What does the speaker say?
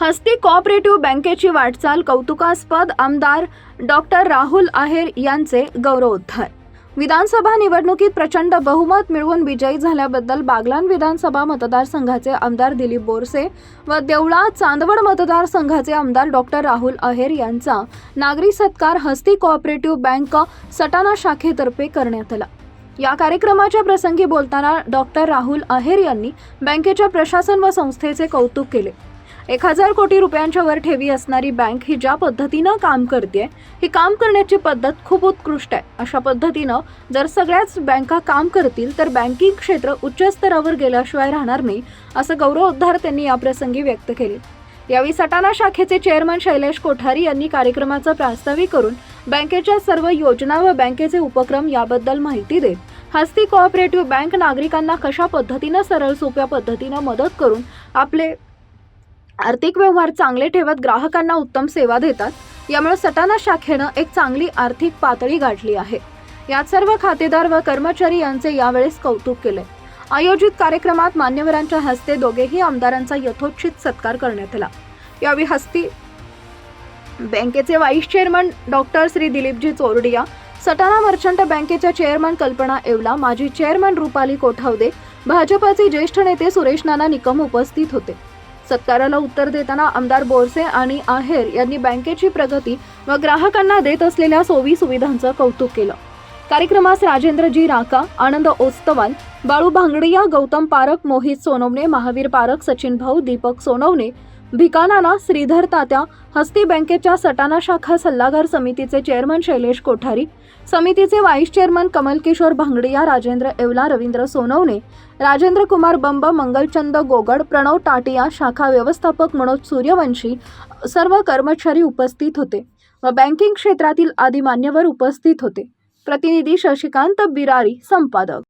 हस्ती cooperative बँकेची वाटचाल कौतुकास्पद आमदार डॉक्टर राहुल आहेर यांचे गौरवोद्धार. विधानसभा निवडणुकीत प्रचंड बहुमत मिळवून विजयी झाल्याबद्दल बागलान विधानसभा मतदारसंघाचे आमदार दिलीप बोरसे व देवळा चांदवड मतदारसंघाचे आमदार डॉक्टर राहुल अहेर यांचा नागरी सत्कार हस्ती कोऑपरेटिव्ह बँक सटाणा शाखेतर्फे करण्यात आला. या कार्यक्रमाच्या प्रसंगी बोलताना डॉक्टर राहुल अहेर यांनी बँकेच्या प्रशासन व संस्थेचे कौतुक केले. एक हजार कोटी रुपयांच्या वर ठेवी असणारी बँक ही ज्या पद्धतीनं काम करते ही काम करण्याची पद्धत खूप उत्कृष्ट आहे. अशा पद्धतीनं जर सगळ्याच बँका काम करतील तर बँकिंग क्षेत्र उच्च स्तरावर गेल्याशिवाय राहणार नाही असं गौरवोद्धार त्यांनी याप्रसंगी व्यक्त केले. यावेळी सटाणा शाखेचे चेअरमन शैलेश कोठारी यांनी कार्यक्रमाचा प्रास्ताविक करून बँकेच्या सर्व योजना व बँकेचे उपक्रम याबद्दल माहिती देत हस्ती कोऑपरेटिव्ह बँक नागरिकांना कशा पद्धतीनं सरळ सोप्या पद्धतीनं मदत करून आपले आर्थिक व्यवहार चांगले ठेवत ग्राहकांना उत्तम सेवा देतात. यामुळे सटाणा शाखेनं एक चांगली आर्थिक पातळी गाठली आहे. यात सर्व खातेदार व कर्मचारी यांचे यावेळेस कौतुक केले. आयोजित कार्यक्रमात मान्यवरांच्या हस्ते दोघेही आमदारांचा यथोचित सत्कार करण्यात आला. यावेळी हस्ती बँकेचे vice chairman doctor Shri Dilipji Chordiya Satana merchant बँकेच्या चेअरमन कल्पना येवला माजी चेअरमन रुपाली कोठावदे भाजपाचे ज्येष्ठ नेते सुरेश नाना निकम उपस्थित होते. सत्काराला उत्तर देताना आमदार बोरसे आणि आहेर यांनी बँकेची प्रगती व ग्राहकांना देत असलेल्या सोयी सुविधांचं कौतुक केलं. कार्यक्रमास राजेंद्रजी राका आनंद ओस्तवाल बाळू भांगडिया गौतम पारख मोहित सोनवणे महावीर पारख सचिन भाऊ दीपक सोनवणे भिकानाना श्रीधर तात्या हस्ती बँकेच्या सटाणा शाखा सल्लागार समितीचे चेअरमन शैलेश कोठारी समितीचे व्हाईस चेअरमन कमलकिशोर भांगडिया राजेंद्र येवला रवींद्र सोनवणे राजेंद्र कुमार बंब मंगलचंद गोगड प्रणव टाटिया शाखा व्यवस्थापक मनोज सूर्यवंशी सर्व कर्मचारी उपस्थित होते व बँकिंग क्षेत्रातील आदी मान्यवर उपस्थित होते. प्रतिनिधी शशिकांत बिरारी संपादक.